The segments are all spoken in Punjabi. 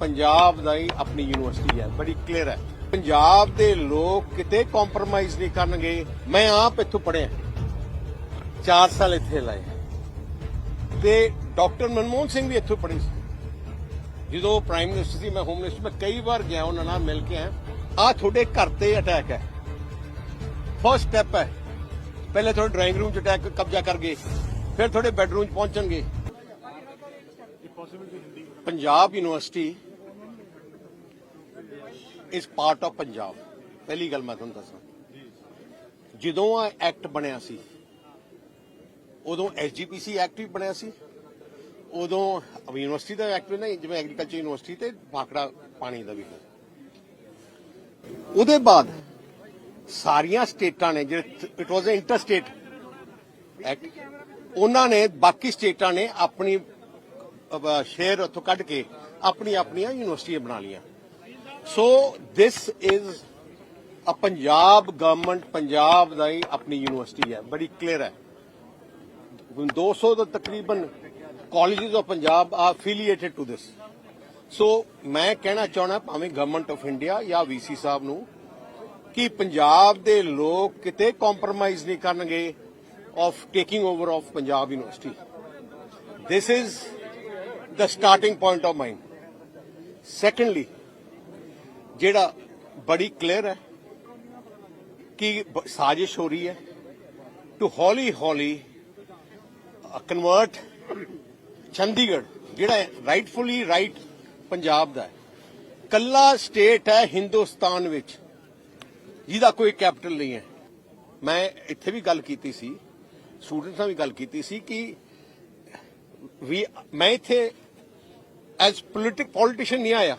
ਪੰਜਾਬ ਦਾ ਹੀ ਆਪਣੀ ਯੂਨੀਵਰਸਿਟੀ ਹੈ, ਬੜੀ ਕਲੀਅਰ ਹੈ। ਪੰਜਾਬ ਦੇ ਲੋਕ ਕਿਤੇ ਕੰਪਰੋਮਾਈਜ਼ ਨਹੀਂ ਕਰਨਗੇ। ਮੈਂ ਆਪ ਇੱਥੋਂ ਪੜਿਆ 4 ਸਾਲ ਇੱਥੇ ਲਾਏ ਤੇ ਡਾਕਟਰ ਮਨਮੋਹਨ ਸਿੰਘ ਵੀ ਇੱਥੋਂ ਪੜ੍ਹੇ ਸੀ। ਜਦੋਂ ਪ੍ਰਾਈਮ ਮਿਨਿਸਟਰ ਸੀ, ਮੈਂ ਹੋਮ ਮਿਨਿਸਟਰ ਮੈਂ ਕਈ ਵਾਰ ਗਿਆ ਉਹਨਾਂ ਨਾਲ ਮਿਲ ਕੇ ਆਇਆ ਆ ਤੁਹਾਡੇ ਘਰ ਤੇ ਅਟੈਕ ਹੈ। ਫਸਟ ਸਟੈਪ ਹੈ। ਪਹਿਲੇ ਤੁਹਾਡੇ ਡਰਾਇੰਗ ਰੂਮ 'ਚ ਅਟੈਕ ਕਬਜ਼ਾ ਕਰ ਗਏ। ਫਿਰ ਤੁਹਾਡੇ ਬੈਡਰੂਮ 'ਚ ਪਹੁੰਚਣਗੇ। Punjab university is part of Punjab ਪਹਿਲੀ ਗੱਲ ਮੈਂ ਤੁਹਾਨੂੰ ਦੱਸਾਂ ਜਦੋਂ ਆ ਐਕਟ ਬਣਿਆ ਸੀ ਉਦੋਂ ਐਸਜੀਪੀਸੀ ਐਕਟ ਵੀ ਬਣਿਆ ਸੀ ਉਦੋਂ ਯੂਨੀਵਰਸਿਟੀ ਦਾ ਐਕਟ ਵੀ ਨਹੀਂ ਜਿਵੇਂ ਐਗਰੀਕਲਚਰ ਯੂਨੀਵਰਸਿਟੀ ਤੇ ਭਾਖੜਾ ਪਾਣੀ ਦਾ ਵੀ ਹੋਇਆ। ਉਹਦੇ ਬਾਅਦ ਸਾਰੀਆਂ ਸਟੇਟਾਂ ਨੇ ਜਿਹੜੇ it was a inter state act ਉਹਨਾਂ ਨੇ ਬਾਕੀ ਸਟੇਟਾਂ ਨੇ ਆਪਣੀ ਸ਼ੇਅਰ ਉੱਥੋਂ ਕੱਢ ਕੇ ਆਪਣੀ ਆਪਣੀਆਂ ਯੂਨੀਵਰਸਿਟੀਆਂ ਬਣਾ ਲਈਆਂ so this is a Punjab government Punjab ਦਾ ਹੀ ਆਪਣੀ ਯੂਨੀਵਰਸਿਟੀ ਹੈ ਬੜੀ ਕਲੀਅਰ ਹੈ 200 ਦਾ ਤਕਰੀਬਨ ਕਾਲਜਸ ਆਫ ਪੰਜਾਬ ਆ ਅਫੀਲੀਏਟਡ ਟੂ ਦਿਸ ਸੋ ਮੈਂ ਕਹਿਣਾ ਚਾਹਣਾ ਭਾਵੇਂ ਗਵਰਨਮੈਂਟ ਆਫ ਇੰਡੀਆ ਜਾਂ ਵੀਸੀ ਸਾਹਿਬ ਨੂੰ ਕਿ ਪੰਜਾਬ ਦੇ ਲੋਕ ਕਿਤੇ ਕੰਪਰੋਮਾਈਜ਼ ਨਹੀਂ ਕਰਨਗੇ of taking over of Punjab university this is the starting point of mine. Secondly ਜਿਹੜਾ ਬੜੀ ਕਲੀਅਰ ਹੈ ਕਿ ਸਾਜ਼ਿਸ਼ ਹੋ ਰਹੀ ਹੈ। ਟੂ ਹੌਲੀ ਹੌਲੀ ਕਨਵਰਟ ਚੰਡੀਗੜ੍ਹ ਜਿਹੜਾ ਰਾਈਟਫੁਲੀ ਰਾਈਟ ਪੰਜਾਬ ਦਾ ਹੈ। ਕੱਲਾ ਸਟੇਟ ਹੈ ਹਿੰਦੁਸਤਾਨ ਵਿੱਚ। ਜਿਹਦਾ ਕੋਈ ਕੈਪੀਟਲ ਨਹੀਂ ਹੈ। ਮੈਂ ਇੱਥੇ ਵੀ ਗੱਲ ਕੀਤੀ ਸੀ ਸਟੂਡੈਂਟਸ ਨਾਲ ਵੀ ਗੱਲ ਕੀਤੀ ਸੀ ਕਿ ਵੀ ਮੈਂ ਇੱਥੇ ਐਜ਼ ਪੋਲਿਟਿਕ ਪੋਲੀਟੀਸ਼ੀਅਨ ਨਹੀਂ ਆਇਆ।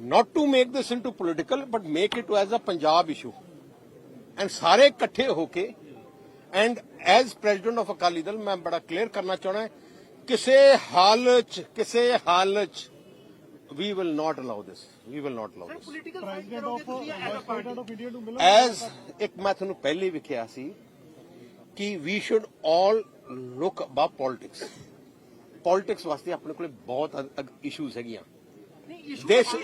not to make this into political but make it as a punjab issue. And ਸਾਰੇ ਇਕੱਠੇ ਹੋ ਕੇ and as president of Akali Dal ਮੈਂ ਬੜਾ ਕਲੀਅਰ ਕਰਨਾ ਚਾਹਣਾ ਕਿਸੇ ਹਾਲ ਚ ਕਿਸੇ ਹਾਲ ਚ we will not allow this. We will not allow this. As ਇੱਕ ਮੈਂ ਤੁਹਾਨੂੰ ਪਹਿਲੇ ਵੀ ਕਿਹਾ ਸੀ ਕਿ we should all look above politics politics ਵਾਸਤੇ ਆਪਣੇ ਕੋਲੇ ਬਹੁਤ ਇਸ਼ੂਜ਼ ਹੈਗੀਆਂ ਦਿਸ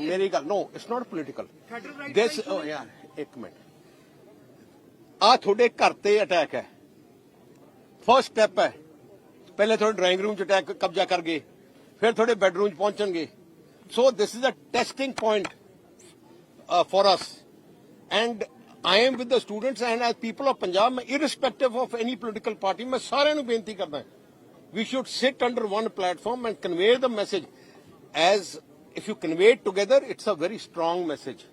ਮੇਰੀ ਗੱਲ ਨੋ ਇਟਸ ਨਾਟ ਪੋਲਿਟੀਕਲ ਦਿਸ ਯਾਰ ਇੱਕ ਮਿੰਟ ਆ ਤੁਹਾਡੇ ਘਰ ਤੇ ਅਟੈਕ ਹੈ ਫਰਸਟ ਸਟੈਪ ਹੈ ਪਹਿਲੇ ਤੁਹਾਡੇ ਡਰਾਇੰਗ ਰੂਮ ਚ ਅਟੈਕ ਕਬਜ਼ਾ ਕਰ ਗਏ ਫਿਰ ਤੁਹਾਡੇ ਬੈਡਰੂਮ ਚ ਪਹੁੰਚਣਗੇ so this is a testing point uh, for us. And I am with the students and as people of Punjab, ਮੈਂ irrespective of any political party, ਮੈਂ ਸਾਰਿਆਂ ਨੂੰ ਬੇਨਤੀ ਕਰਦਾ we should sit under one platform and convey the message as if you convey it together, it's a very strong message.